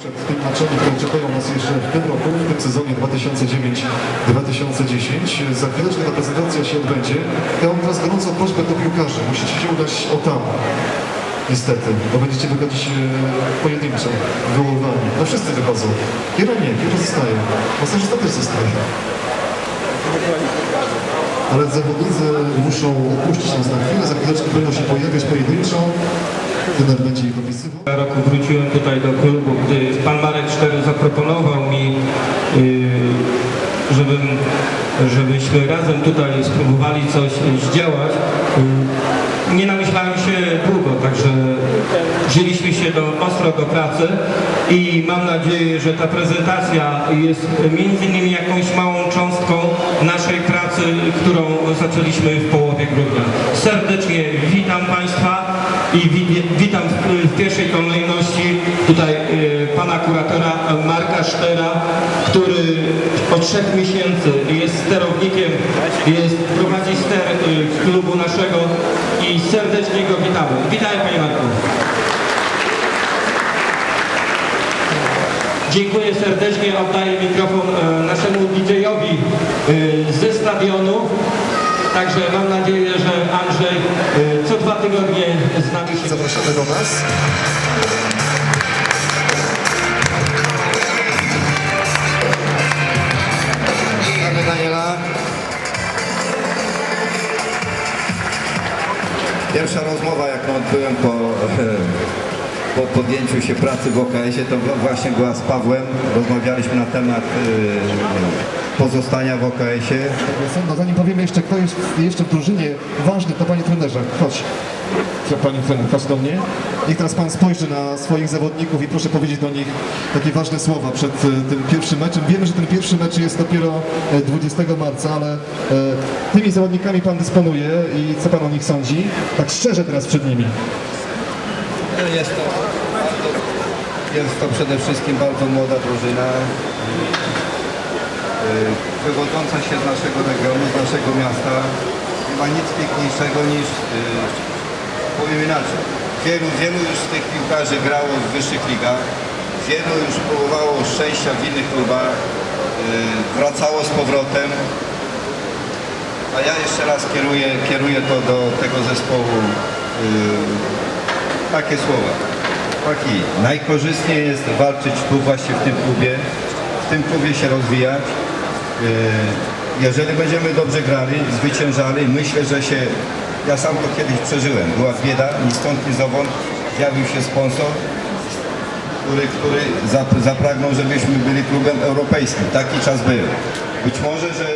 Przed tym meczami, które czekają nas jeszcze w tym roku, w tym sezonie 2009-2010, za chwileczkę ta prezentacja się odbędzie. Ja mam teraz gorącą prośbę do piłkarzy. Musicie się udać o tam. Niestety, bo będziecie wychodzić e, pojedynczo, wywoływani. No wszyscy wychodzą. Kiera nie, Kiera zostaje. Masażysta też zostaje. Ale zawodnicy muszą opuścić nas na chwilę, za chwileczkę będą się pojawiać pojedynczo. Trener będzie ich opisywał. roku wróciłem tutaj do klubu, yy, żebym, żebyśmy razem tutaj spróbowali coś zdziałać. Yy, Nie namyślałem się długo, także wzięliśmy się do, ostro do pracy i mam nadzieję, że ta prezentacja jest między innymi jakąś małą cząstką naszej pracy, którą zaczęliśmy w połowie grudnia. Serdecznie witam Państwa i wi- witam w, w pierwszej kolejności Sztera, który od trzech miesięcy jest sterownikiem, jest, prowadzi ster y, klubu naszego i serdecznie go witamy. Witaj panie Marku. Dziękuję serdecznie, oddaję mikrofon e, naszemu DJ-owi e, ze stadionu. Także mam nadzieję, że Andrzej e, co dwa tygodnie z nami się Zapraszamy do nas. Pierwsza rozmowa, jaką odbyłem po, po podjęciu się pracy w OKS-ie, to właśnie była z Pawłem. Rozmawialiśmy na temat y, pozostania w OKS-ie. Zanim powiemy jeszcze, kto jest jeszcze w drużynie ważny, to panie trenerze, chodź. Co Pani trener, chodź do mnie. Niech teraz pan spojrzy na swoich zawodników i proszę powiedzieć do nich takie ważne słowa przed e, tym pierwszym meczem. Wiemy, że ten pierwszy mecz jest dopiero e, 20 marca, ale e, tymi zawodnikami pan dysponuje i co pan o nich sądzi? Tak szczerze teraz przed nimi. Jest to, jest to przede wszystkim bardzo młoda drużyna, wywodząca się z naszego regionu, z naszego miasta. Nie ma nic piękniejszego niż, powiem inaczej, wielu, wielu już z tych piłkarzy grało w wyższych ligach, wielu już próbowało szczęścia w innych klubach, y, wracało z powrotem. A ja jeszcze raz kieruję, kieruję to do tego zespołu y, takie słowa. Chłopaki, najkorzystniej jest walczyć tu właśnie w tym klubie, w tym klubie się rozwijać. Y, Jeżeli będziemy dobrze grali, zwyciężali, myślę, że się, ja sam to kiedyś przeżyłem, była bieda, ni stąd, ni zowąd, zjawił się sponsor, który, który zap- zapragnął, żebyśmy byli klubem europejskim. Taki czas był. Być może, że